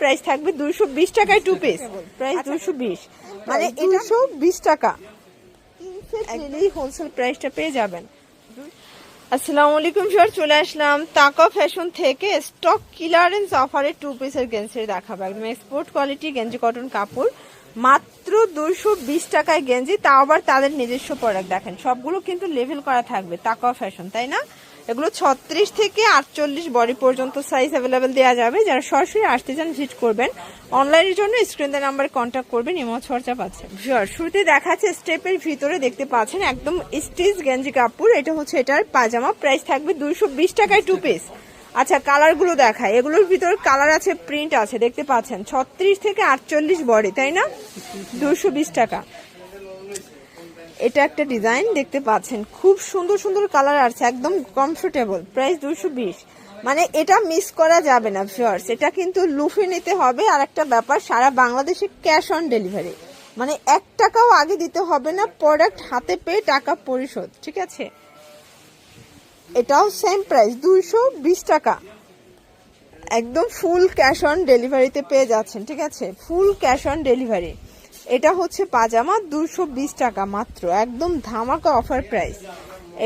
Price থাকবে দুইশো বিশ টাকায় টু পিস প্রাইস দুইশো বিশ। মানে দুইশো বিশ টাকা। হোলসেল প্রাইসটা পেয়ে যাবেন। আসসালামু আলাইকুম স্যার চলে আসলাম তাকা ফ্যাশন থেকে। স্টক ক্লিয়ারেন্স অফারে টু পিসের গেঞ্জি দেখাবো। একদম এক্সপোর্ট কোয়ালিটি গেঞ্জি কটন কাপড়। মাত্র দুইশো বিশ টাকায় গেঞ্জি তাও আবার তাদের নিজস্ব প্রোডাক্ট দেখেন। সবগুলো কিন্তু লেভেল করা থাকবে তাকা ফ্যাশন তাই না? এগুলো ছত্রিশ থেকে আটচল্লিশ বডি পর্যন্ত সাইজ অ্যাভেলেবেল দেওয়া যাবে। যারা সরাসরি আসতে চান ভিজিট করবেন। অনলাইনের জন্য স্ক্রিনের নাম্বারে কন্ট্যাক্ট করবেন ইমো খরচা পাচ্ছেন শিওর শুরুতে দেখাচ্ছে স্টেপের ভিতরে দেখতে পাচ্ছেন একদম স্টিচ গেঞ্জি কাপড়। এটা হচ্ছে এটার পাজামা প্রাইস থাকবে দুইশো বিশ টাকায় টু পিস আচ্ছা কালারগুলো দেখায় এগুলোর ভিতর কালার আছে প্রিন্ট আছে, দেখতে পাচ্ছেন। ছত্রিশ থেকে আটচল্লিশ বডি, তাই না? দুশো টাকা। এটা একটা ডিজাইন দেখতে পাচ্ছেন। খুব সুন্দর সুন্দর কালার আছে একদম কমফোর্টেবল প্রাইস দুশো বিশ। মানে এটা মিস করা যাবে না ভিউয়ার্স এটা কিন্তু লুফে নিতে হবে। আর একটা ব্যাপার, সারা বাংলাদেশে ক্যাশ অন ডেলিভারি মানে এক টাকাও আগে দিতে হবে না প্রোডাক্ট হাতে পেয়ে টাকা পরিশোধ, ঠিক আছে? এটাও সেম প্রাইস দুইশো বিশ টাকা। একদম ফুল ক্যাশ অন ডেলিভারিতে পেয়ে যাচ্ছেন, ঠিক আছে? ফুল ক্যাশ অন ডেলিভারি এটা হচ্ছে পাজামা, দুশো টাকা মাত্র। একদম ধামাকা অফার প্রাইস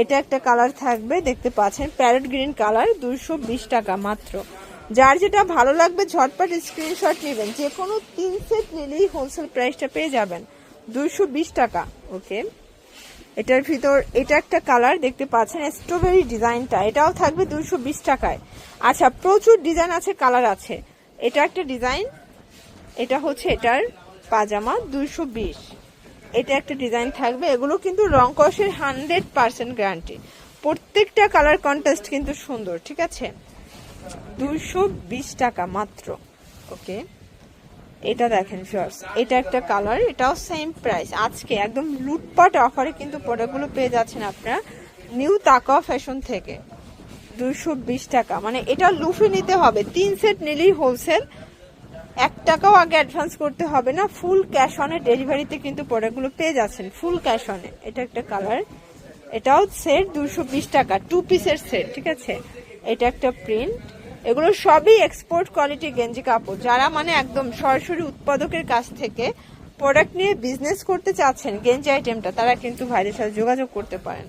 এটা একটা কালার থাকবে, দেখতে পাচ্ছেন প্যারেট গ্রিন কালার দুশো টাকা মাত্র। যার যেটা ভালো লাগবে, ঝটপট স্ক্রিনশট নেবেন। যে কোনো তিন সেট নিলেই হোলসেল প্রাইসটা পেয়ে যাবেন। দুশো টাকা, ওকে? এটার ভিতর, এটা একটা কালার দেখতে পাচ্ছেন স্ট্রবেরি ডিজাইনটা এটাও থাকবে দুশো টাকায়। আচ্ছা প্রচুর ডিজাইন আছে কালার আছে। এটা একটা ডিজাইন এটা হচ্ছে এটার পাজামা দুশো বিশ। এটা একটা ডিজাইন থাকবে। এগুলো কিন্তু রং কষের হান্ড্রেড পার্সেন্ট গ্যারান্টি। প্রত্যেকটা কালার কন্টেস্ট কিন্তু সুন্দর, ঠিক আছে? দুশো বিশ টাকা মাত্র। ওকে? এটা দেখেন ফিয়ার্স এটা একটা কালার, এটাও সেম প্রাইস আজকে একদম লুটপাট অফারে কিন্তু প্রোডাক্টগুলো পেয়ে যাচ্ছেন আপনারা নিউ তাকা ফ্যাশন থেকে। দুশো টাকা। মানে এটা লুফে নিতে হবে। তিন সেট নিলেই হোলসেল এক টাকাও আগে অ্যাডভান্স করতে হবে না ফুল ক্যাশ অনে ডেলিভারিতে কিন্তু প্রোডাক্টগুলো পেয়ে যাচ্ছেন। ফুল ক্যাশ অনে এটা একটা কালার এটাও সেট দুশো বিশ টাকা টু পিসের সেট ঠিক আছে? এটা একটা প্রিন্ট এগুলো সবই এক্সপোর্ট কোয়ালিটি গেঞ্জি কাপড়। যারা মানে একদম সরাসরি উৎপাদকের কাছ থেকে প্রোডাক্ট নিয়ে বিজনেস করতে চাচ্ছেন গেঞ্জি আইটেমটা তারা কিন্তু ভাইদের সাথে যোগাযোগ করতে পারেন।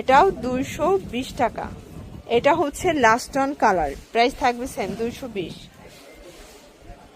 এটাও দুইশো বিশ টাকা। এটা হচ্ছে লাস্ট অন কালার প্রাইস থাকবে সেম দুইশো বিশ।